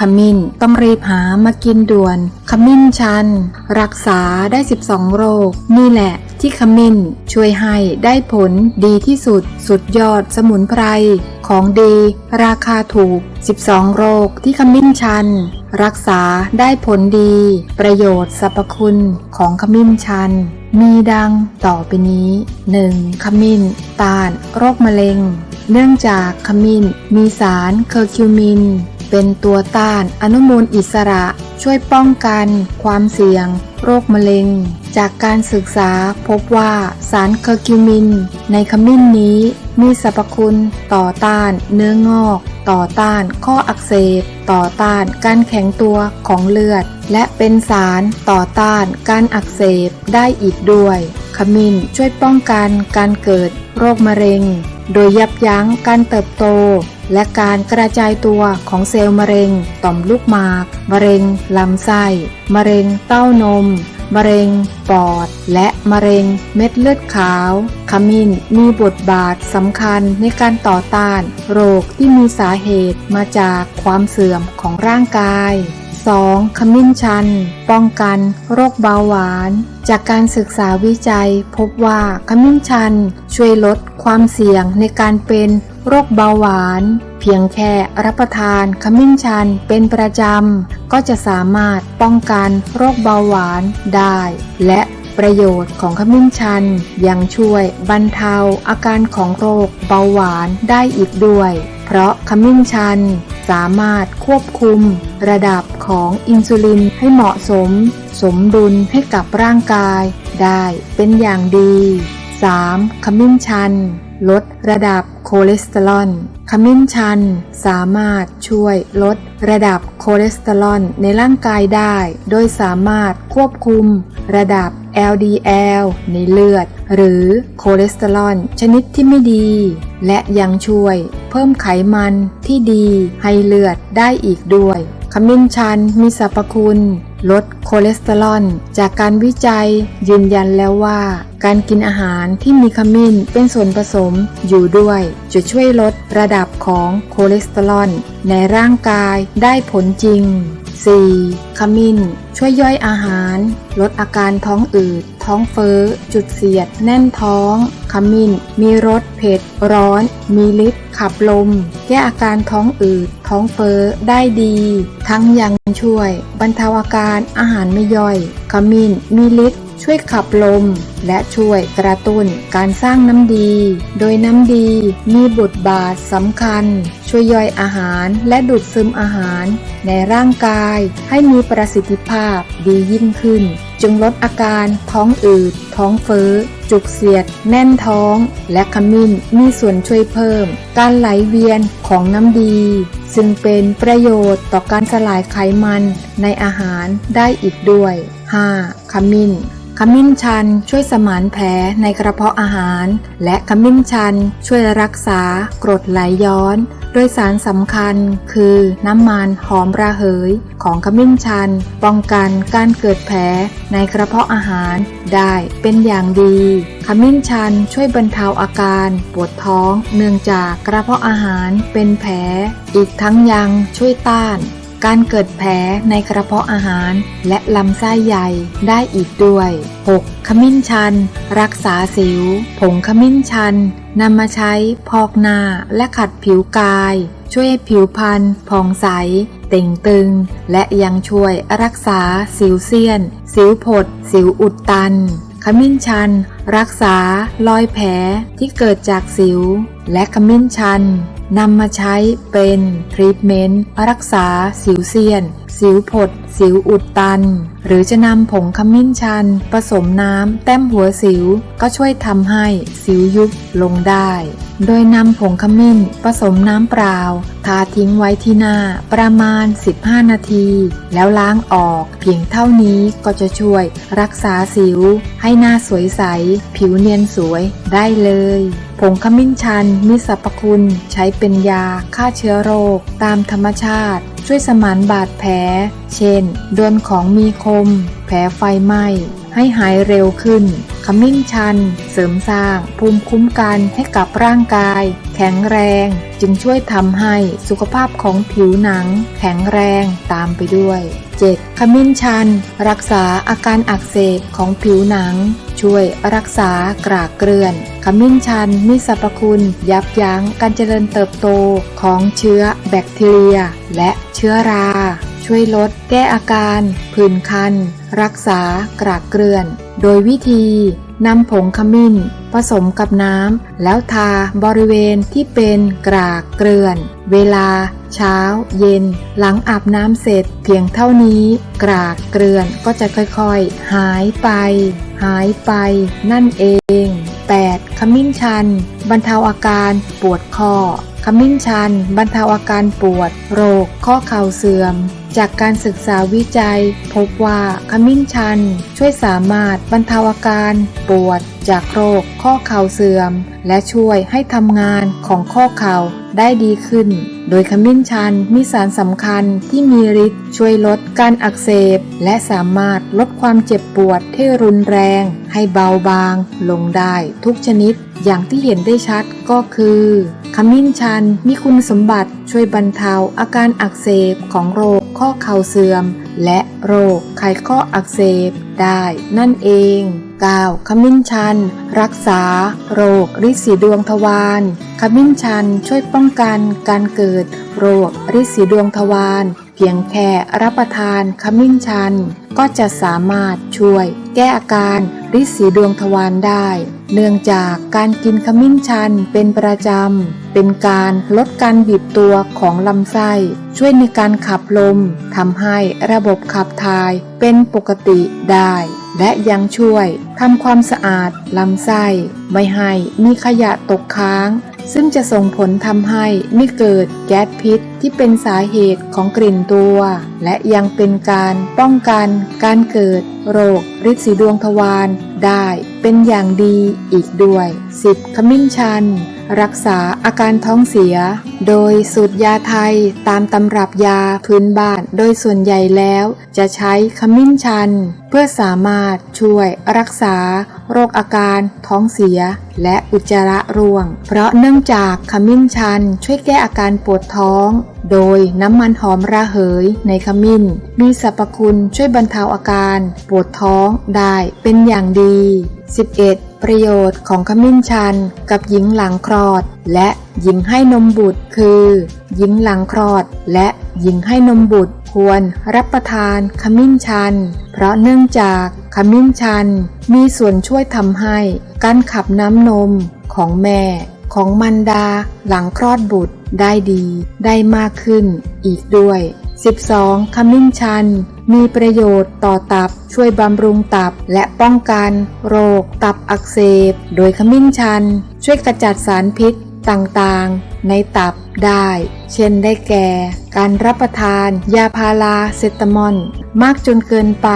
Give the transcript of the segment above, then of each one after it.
ขมิ้น ต้องรีบหามากินด่วน ขมิ้นชัน รักษาได้ 12 โรค นี่แหละที่ขมิ้นช่วยให้ได้ผลดีที่สุด สุดยอดสมุนไพร ของดี ราคาถูก 12 โรคที่ขมิ้นชัน รักษาได้ผลดี ประโยชน์สรรพคุณของขมิ้นชัน มีดังต่อไปนี้ 1. ขมิ้น ต้าน โรคมะเร็ง เนื่องจากขมิ้นมีสารเคอร์คิวมิน เป็นตัวต้านอนุมูลอิสระ ช่วยป้องกัน ความเสี่ยง โรคมะเร็ง จากการศึกษาพบว่าสารเคอร์คิวมิน ในขมิ้นนี้มีสรรพคุณต่อต้านเนื้องอก ต่อต้านข้ออักเสบ ต่อต้านการแข็งตัวของเลือด และเป็นสารต่อต้านการอักเสบได้อีกด้วย ขมิ้นช่วยป้องกันการเกิดโรคมะเร็ง โดยยับยั้งการเติบโต และการกระจายตัวของเซลล์มะเร็ง ต่อมลูกหมาก มะเร็งลำไส้ มะเร็งเต้านม มะเร็งปอด และมะเร็งเม็ดเลือดขาว ขมิ้นมีบทบาทสำคัญในการต่อต้าน โรคที่มีสาเหตุมาจากความเสื่อมของร่างกาย 2. ขมิ้นชัน ป้องกัน โรคเบาหวาน จากการศึกษาวิจัย พบว่าขมิ้นชัน ช่วยลดความเสี่ยงในการเป็นโรคเบาหวาน เพียงแค่รับประทานขมิ้นชันเป็นประจำ ก็จะสามารถป้องกันโรคเบาหวานได้ และประโยชน์ของขมิ้นชันยังช่วยบรรเทาอาการของโรคเบาหวานได้อีกด้วย เพราะขมิ้นชัน สามารถควบคุม ระดับของอินซูลินให้เหมาะสม สมดุลให้กับร่างกาย ได้เป็นอย่างดี 3. ขมิ้นชัน ลดระดับคอเลสเตอรอล ขมิ้นชันสามารถช่วยลดระดับคอเลสเตอรอลในร่างกายได้ โดยสามารถควบคุม ระดับ LDL ในเลือด หรือคอเลสเตอรอลชนิดที่ไม่ดี และยังช่วย เพิ่มไขมันที่ดีให้เลือดได้อีกด้วย ขมิ้นชันมีสรรพคุณ ลดคอเลสเตอรอลจากการวิจัย ยืนยันแล้วว่า การกินอาหารที่มีขมิ้นเป็นส่วนผสมอยู่ด้วย จะช่วยลดระดับของคอเลสเตอรอลในร่างกายได้ผลจริง 4. ขมิ้น ช่วยย่อยอาหาร ลดอาการท้องอืด ท้องเฟ้อ จุดเสียด แน่นท้อง ขมิ้น มีรสเผ็ด ร้อน มีฤทธิ์ขับลม แก้อาการท้องอืด ท้องเฟ้อได้ดี ทั้งยังช่วย บรรเทาอาการอาหารไม่ย่อย ขมิ้น มีฤทธิ์ ช่วยขับลม และช่วยกระตุ้นการสร้างน้ำดี โดยน้ำดีมีบทบาทสำคัญ ช่วยย่อยอาหารและดูดซึมอาหาร ในร่างกายให้มีประสิทธิภาพดียิ่งขึ้น จึงลดอาการท้องอืด ท้องเฟ้อ จุกเสียด แน่นท้อง และขมิ้นมีส่วนช่วยเพิ่ม การไหลเวียนของน้ำดีซึ่งเป็นประโยชน์ต่อการสลายไขมันในอาหารได้อีกด้วย 5. ขมิ้น ขมิ้นชันช่วยสมานแผลในกระเพาะอาหาร และขมิ้นชันช่วยรักษากรดไหลย้อน โดยสารสำคัญคือน้ำมันหอมระเหย ของขมิ้นชัน ป้องกันการเกิดแผลในกระเพาะอาหารได้เป็นอย่างดี ขมิ้นชันช่วยบรรเทาอาการปวดท้องเนื่องจากกระเพาะอาหารเป็นแผล อีกทั้งยังช่วยต้าน การเกิดแผลในกระเพาะอาหารและลำไส้ใหญ่ได้อีกด้วย 6. ขมิ้นชัน รักษาสิว ผงขมิ้นชันนำมาใช้พอกหน้าและขัดผิวกาย ช่วยให้ผิวพรรณผ่องใส เต่งตึง และยังช่วยรักษาสิวเซียน สิวผด สิวอุดตัน ขมิ้นชัน รักษารอยแผลที่เกิดจากสิว และขมิ้นชัน นำมาใช้เป็นทรีทเมนต์รักษา สิวเซียน สิวผด สิวอุดตัน หรือจะนำผงขมิ้นชัน ผสมน้ำแต้มหัวสิว ก็ช่วยทำให้สิวยุบลงได้ โดยนำผงขมิ้นผสมน้ำเปล่า ทาทิ้งไว้ที่หน้าประมาณ 15 นาที แล้วล้างออก เพียงเท่านี้ก็จะช่วยรักษาสิว ให้หน้าสวยใส ผิวเนียนสวยได้เลย ผงขมิ้นชันมีสรรพคุณใช้เป็นยาฆ่าเชื้อโรค ตามธรรมชาติ ช่วยสมานบาดแผล เช่น โดนของมีคม แผลไฟไหม้ ให้หายเร็วขึ้น ขมิ้นชัน เสริมสร้าง ภูมิคุ้มกันให้กับร่างกาย แข็งแรง จึงช่วยทำให้สุขภาพของผิวหนัง แข็งแรงตามไปด้วย 7. ขมิ้นชัน รักษาอาการอักเสบของผิวหนัง ช่วยรักษากรากเกลื่อน ขมิ้นชันมีสรรพคุณ ยับยั้งการเจริญเติบโตของเชื้อแบคทีเรีย และเชื้อรา ช่วยลด แก้อาการผื่นคัน รักษากรากเกลื่อน โดยวิธีนำผงขมิ้น ผสมกับน้ำ แล้วทาบริเวณที่เป็นกรากเกลื่อน เวลา เช้า เย็น หลังอาบน้ำเสร็จ เพียงเท่านี้ กรากเกลื่อนก็จะค่อยๆ หายไป หายไป นั่นเอง 8. ขมิ้นชัน บรรเทาอาการปวดข้อ ขมิ้นชัน บรรเทาอาการปวด โรค ข้อเข่าเสื่อม จากการศึกษาวิจัย พบว่าขมิ้นชัน ช่วยสามารถบรรเทาอาการ ปวด จากโรค ข้อเข่าเสื่อม และช่วยให้ทำงานของข้อเข่าได้ดีขึ้น โดยขมิ้นชันมีสารสำคัญที่มีฤทธิ์ช่วยลดการอักเสบ และสามารถลดความเจ็บปวดที่รุนแรง ให้เบาบาง ลงได้ทุกชนิดอย่างที่เห็นได้ชัดก็คือ ขมิ้นชัน มีคุณสมบัติช่วยบรรเทาอาการอักเสบของโรคข้อเข่าเสื่อม และโรคไขข้ออักเสบได้นั่นเอง 9. ขมิ้นชัน รักษา โรคริดสีดวงทวารขมิ้นชันช่วยป้องกันการเกิด โรคริดสีดวงทวารเพียงแค่รับประทานขมิ้นชัน ก็จะสามารถช่วย แก้อาการริดสีดวงทวารได้ เนื่องจากการกินขมิ้นชันเป็นประจำ เป็นการลดการบีบตัวของลำไส้ ช่วยในการขับลมทำให้ระบบขับถ่ายเป็นปกติได้ และยังช่วยทำความสะอาดลำไส้ ไม่ให้มีขยะตกค้าง ซึ่งจะส่งผลทำให้ไม่เกิดแก๊สพิษที่เป็นสาเหตุของกลิ่นตัว และยังเป็นการป้องกันการเกิดโรคฤทธิ์สีดวงทวารได้เป็นอย่างดีอีกด้วย 10. ขมิ้นชัน รักษาอาการท้องเสีย โดยสูตรยาไทยตามตำรับยาพื้นบ้านโดยส่วนใหญ่แล้ว จะใช้ขมิ้นชัน เพื่อสามารถช่วยรักษา โรคอาการ ท้องเสีย และอุจจาระร่วง เพราะเนื่องจากขมิ้นชัน ช่วยแก้อาการปวดท้อง โดยน้ำมันหอมระเหยในขมิ้น มีสรรพคุณช่วยบรรเทาอาการ ปวดท้องได้เป็นอย่างดี 11. ประโยชน์ของขมิ้นชันกับหญิงหลังคลอด และหญิงให้นมบุตรคือ หญิงหลังคลอด และหญิงให้นมบุตรควรรับประทานขมิ้นชัน เพราะเนื่องจาก ขมิ้นชันมีส่วนช่วยทำให้การขับน้ำนมของแม่ของมันดาหลังคลอดบุตรได้ดีได้มากขึ้นอีกด้วย 12. ขมิ้นชัน มีประโยชน์ต่อตับช่วยบำรุงตับและป้องกัน โรค ตับอักเสบ โดยขมิ้นชัน ช่วยกระจัดสารพิษ ต่างๆ ในตับได้ เช่นได้แก่ การรับประทาน ยาพาราเซตามอลมากจนเกินไป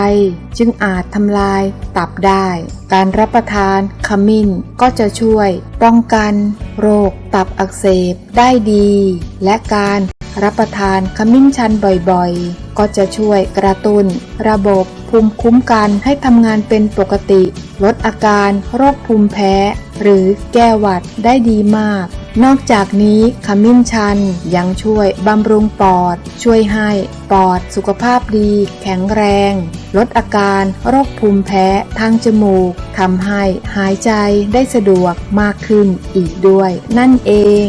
จึงอาจทำลายตับได้ การรับประทานขมิ้นก็จะช่วย ป้องกัน โรคตับอักเสบได้ดี และการ รับประทานขมิ้นชันบ่อยๆ ก็จะช่วยกระตุ้นระบบภูมิคุ้มกันให้ทำงานเป็นปกติ ลดอาการโรคภูมิแพ้ หรือแก้หวัดได้ดีมาก นอกจากนี้ขมิ้นชันยังช่วยบำรุงปอด ช่วยให้ปอดสุขภาพดี แข็งแรง ลดอาการโรคภูมิแพ้ทางจมูกทำให้หายใจได้สะดวกมากขึ้นอีกด้วย นั่นเอง